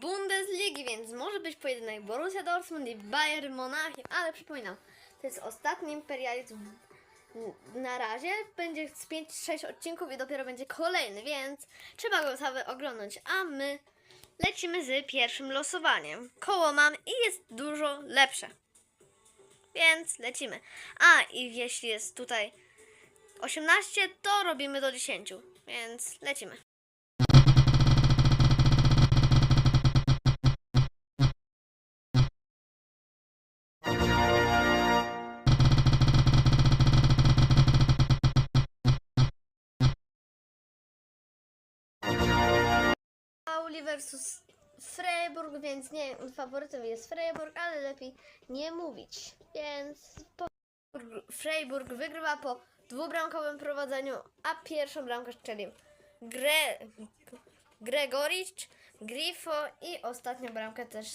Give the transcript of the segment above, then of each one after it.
Bundesligi, więc może być pojedynek Borussia Dortmund i Bayern Monachium, ale przypominam, to jest ostatni imperializm na razie, będzie z 5-6 odcinków i dopiero będzie kolejny, więc trzeba go cały oglądać, a my lecimy z pierwszym losowaniem. Koło mam i jest dużo lepsze. Więc lecimy. A i jeśli jest tutaj 18, to robimy do 10. Więc lecimy. Pauli versus Freiburg, więc nie, faworytem jest Freiburg, ale lepiej nie mówić. Więc Freiburg wygrywa po dwubramkowym prowadzeniu, a pierwszą bramkę strzelił Gre... Gregoricz, Grifo i ostatnią bramkę też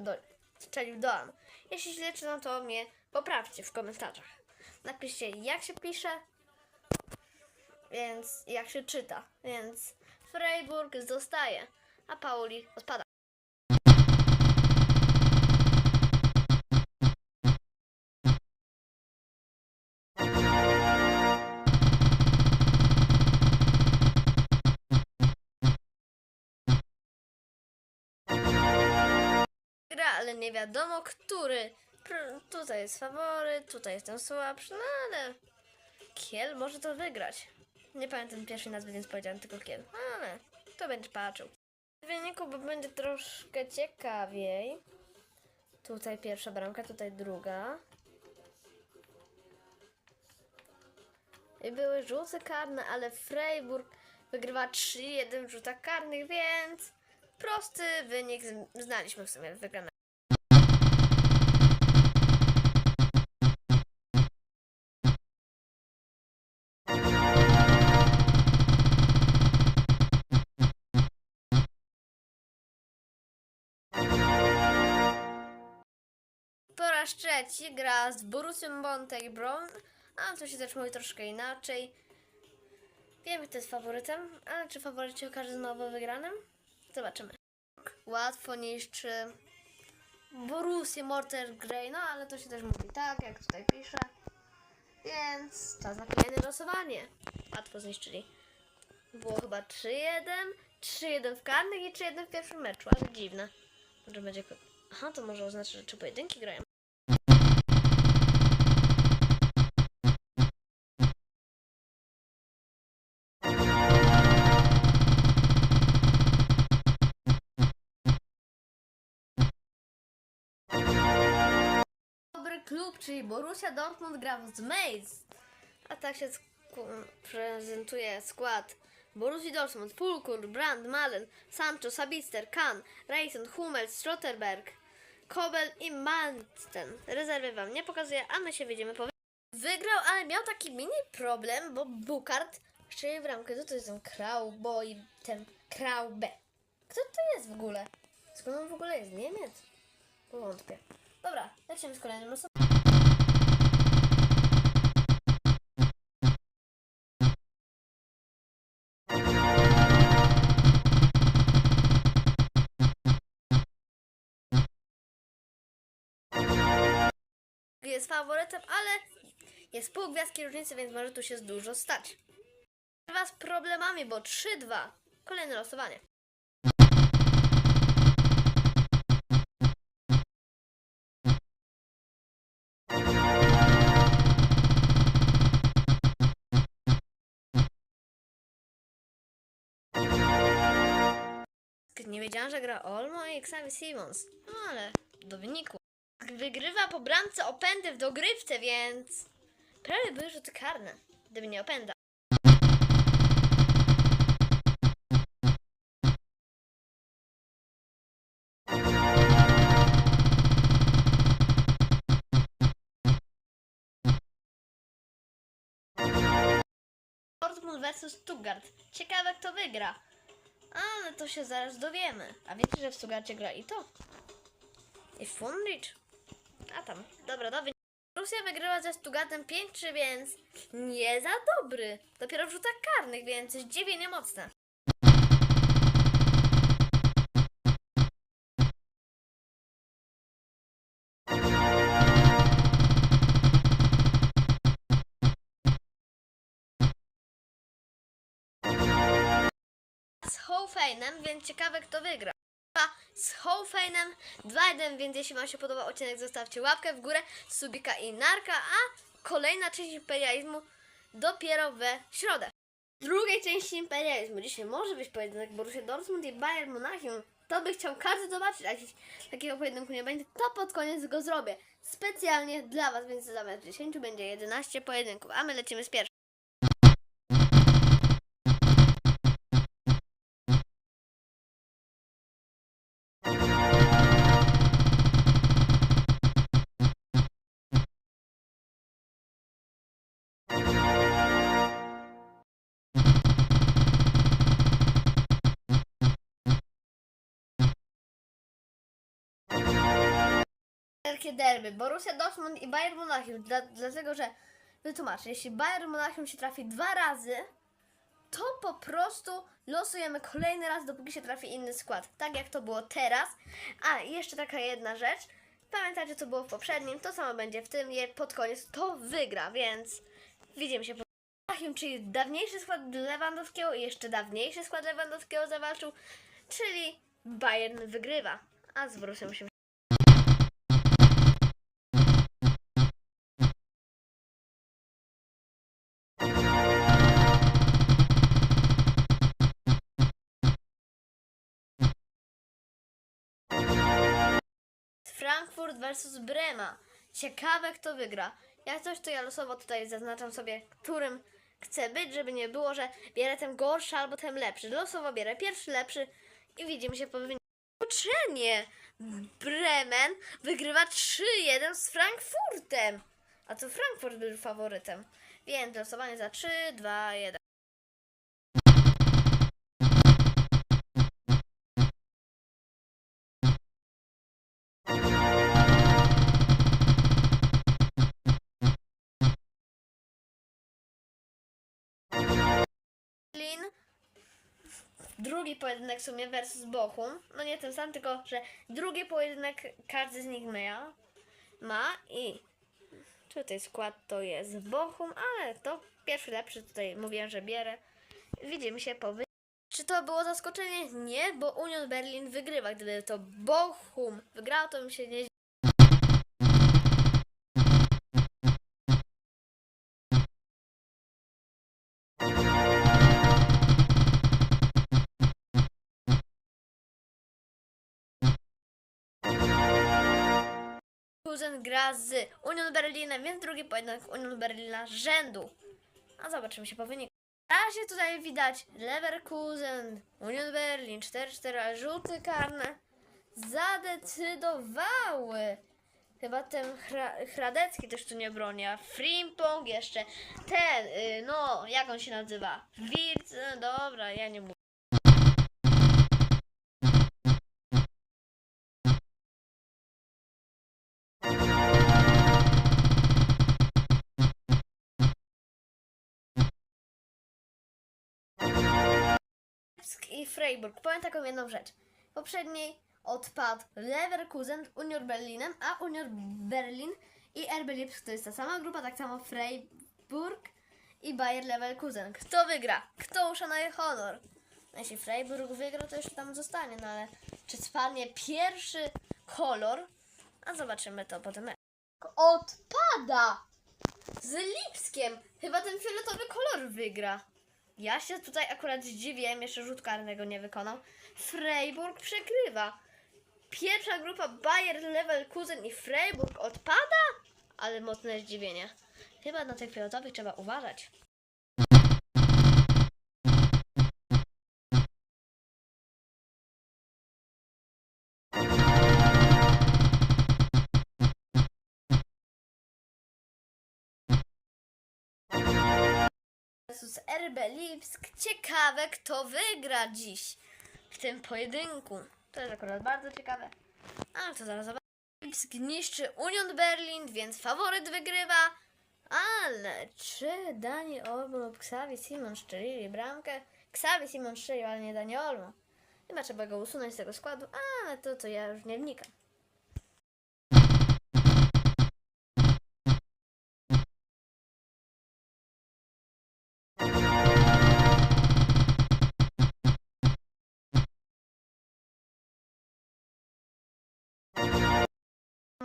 do... strzelił Doan. Jeśli źle czytam, to mnie poprawcie w komentarzach. Napiszcie jak się pisze, więc jak się czyta. Więc Freiburg zostaje, a Pauli odpada. Gra, ale nie wiadomo który. Pr- Tutaj jest faworyt, tutaj jest ten słabszy, no ale Kiel może to wygrać. Nie pamiętam pierwszej nazwy, więc powiedziałem tylko Kiel. Ale to będzie patrzył. W wyniku, będzie troszkę ciekawiej. Tutaj pierwsza bramka, tutaj druga. I były rzuty karne, ale Freiburg wygrywa 3-1 w rzutach karnych, więc prosty wynik znaliśmy w sumie wygrany. Raz trzeci gra z Borussią Monteibron, a to się też mówi troszkę inaczej. Wiemy, kto jest faworytem, ale czy faworyt się okaże znowu wygranym? Zobaczymy. Łatwo niszczy Borussię Mortar Grey, no ale to się też mówi tak, jak tutaj pisze. Więc czas na kolejne losowanie. Łatwo zniszczyli. Było chyba 3-1, 3-1 w karnych i 3-1 w pierwszym meczu, ale dziwne. Może będzie... Aha, to może oznacza, że trzy pojedynki grają. Klub, czyli Borussia Dortmund gra z Mainz. A tak się prezentuje skład. Borussia Dortmund, Fulkur, Brand, Malen, Sancho, Sabister, Kahn, Reisen, Hummels, Schlotterberg, Kobel i Mansten. Rezerwy wam nie pokazuję, a my się widzimy po... Wygrał, ale miał taki mini problem, bo Bukart strzelił bramkę. Co to jest ten Krauboy, ten Kraube? Kto to jest w ogóle? Skąd on w ogóle jest? Niemiec? Powątpię. Dobra, lecimy z kolejnym losem. Jest faworytem, ale jest pół gwiazdki różnicy, więc może tu się dużo stać. Was problemami, bo 3-2. Kolejne losowanie. Nie wiedziałam, że gra Olmo i Xavi Simons. No ale do wyniku. Wygrywa po bramce opędy w dogrywce, więc prawie były rzuty karne, gdyby nie opęda. Dortmund versus Stuttgart. Ciekawe kto wygra. Ale to się zaraz dowiemy. A wiecie, że w Stuttgarcie gra i to? I Fundrich? a tam. Dobra, do Rosja wygrywa ze Stugatem 5-3, więc nie za dobry. Dopiero w rzutach karnych, więc zdziwienie niemocne. Z Hofeinem, więc ciekawe kto wygra. Z Hołfejnem 2-1, więc jeśli Wam się podobał odcinek, zostawcie łapkę w górę, subika i narka, a kolejna część imperializmu dopiero we środę. W drugiej części imperializmu dzisiaj może być pojedynek Borussia Dortmund i Bayern Monachium. To by chciał każdy zobaczyć, a jeśli takiego pojedynku nie będzie, to pod koniec go zrobię. Specjalnie dla Was, więc zamiast 10 będzie 11 pojedynków, a my lecimy z pierwszym. Wielkie derby. Borussia Dortmund i Bayern Monachium. Dla, dlatego, że wytłumaczę, jeśli Bayern Monachium się trafi dwa razy, to po prostu losujemy kolejny raz, dopóki się trafi inny skład. Tak jak to było teraz. A, jeszcze taka jedna rzecz. Pamiętajcie, co było w poprzednim, to samo będzie w tym, je pod koniec to wygra, więc widzimy się po Monachium, czyli dawniejszy skład Lewandowskiego i jeszcze dawniejszy skład Lewandowskiego zawalczył, czyli Bayern wygrywa. A z Borussią musimy Frankfurt versus Brema. Ciekawe, kto wygra. Jak coś, to ja losowo tutaj zaznaczam sobie, którym chcę być, żeby nie było, że bierę ten gorszy albo ten lepszy. Losowo bierę pierwszy, lepszy i widzimy się po wyniku. Uczenie! Bremen wygrywa 3-1 z Frankfurtem. A to Frankfurt był faworytem. Więc losowanie za 3, 2, 1. Drugi pojedynek w sumie versus Bochum. No nie ten sam, tylko że drugi pojedynek każdy z nich ma. Ma i tutaj skład to jest Bochum, ale to pierwszy lepszy tutaj mówiłem, że bierę. Widzimy się po wy... Czy to było zaskoczenie? Nie, bo Union Berlin wygrywa. Gdyby to Bochum wygrał, to bym się nie Kuzen gra z Union Berlinem, więc drugi pojedynek Union Berlina rzędu. A zobaczymy się po wyniku. Na razie tutaj widać Leverkusen, Union Berlin 4-4, ale rzuty karne zadecydowały. Chyba ten Hra Hradecki też tu nie broni, a Frimpong jeszcze ten, y, no, jak on się nazywa? Wirc, y, dobra, ja nie mówię. I Freiburg. Powiem taką jedną rzecz. W poprzedniej odpadł Leverkusen z Union Berlinem, a Union Berlin i RB Lipsk to jest ta sama grupa, tak samo Freiburg i Bayer Leverkusen. Kto wygra? Kto uszanuje honor? No, Jeśli Freiburg wygra, to jeszcze tam zostanie, no ale czy spadnie pierwszy kolor? A zobaczymy to potem. Odpada! Z Lipskiem! Chyba ten fioletowy kolor wygra. Ja się tutaj akurat zdziwiłem, jeszcze rzut karnego nie wykonał. Freiburg przegrywa. Pierwsza grupa Bayer, Leverkusen i Freiburg odpada? Ale mocne zdziwienie. Chyba na tych fioletowych trzeba uważać. Versus RB Lipsk. Ciekawe, kto wygra dziś w tym pojedynku. To jest akurat bardzo ciekawe. Ale to zaraz zobaczymy. Lipsk niszczy Union Berlin, więc faworyt wygrywa. Ale czy Dani Olmo lub Xavi Simon szczelili bramkę? Xavi Simon strzelił, ale nie Dani Olmo. Chyba trzeba go usunąć z tego składu, ale to to ja już nie wnikam.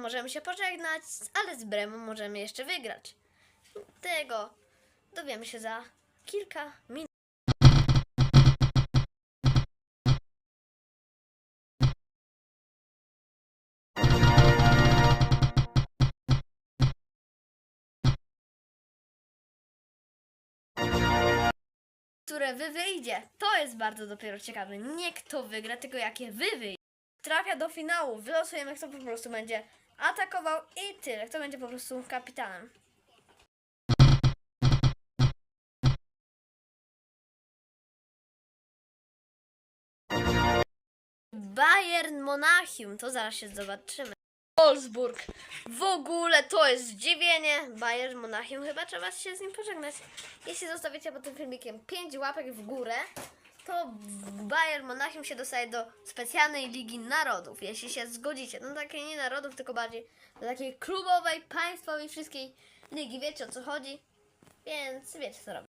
Możemy się pożegnać, ale z Bremą możemy jeszcze wygrać. Tego dowiemy się za kilka minut. które wy wyjdzie. To jest bardzo dopiero ciekawe. Nie kto wygra, tylko jakie wy wyjdzie. Trafia do finału. Wylosujemy, kto po prostu będzie atakował i tyle. Kto będzie po prostu kapitanem. Bayern Monachium, to zaraz się zobaczymy. Wolfsburg. W ogóle to jest zdziwienie. Bayern Monachium, chyba trzeba się z nim pożegnać. Jeśli zostawicie pod tym filmikiem 5 łapek w górę, to Bayern Monachium się dostaje do specjalnej Ligi Narodów, jeśli się zgodzicie. No takiej nie narodów, tylko bardziej do takiej klubowej, państwowej, wszystkiej ligi. Wiecie o co chodzi? Więc wiecie co robić.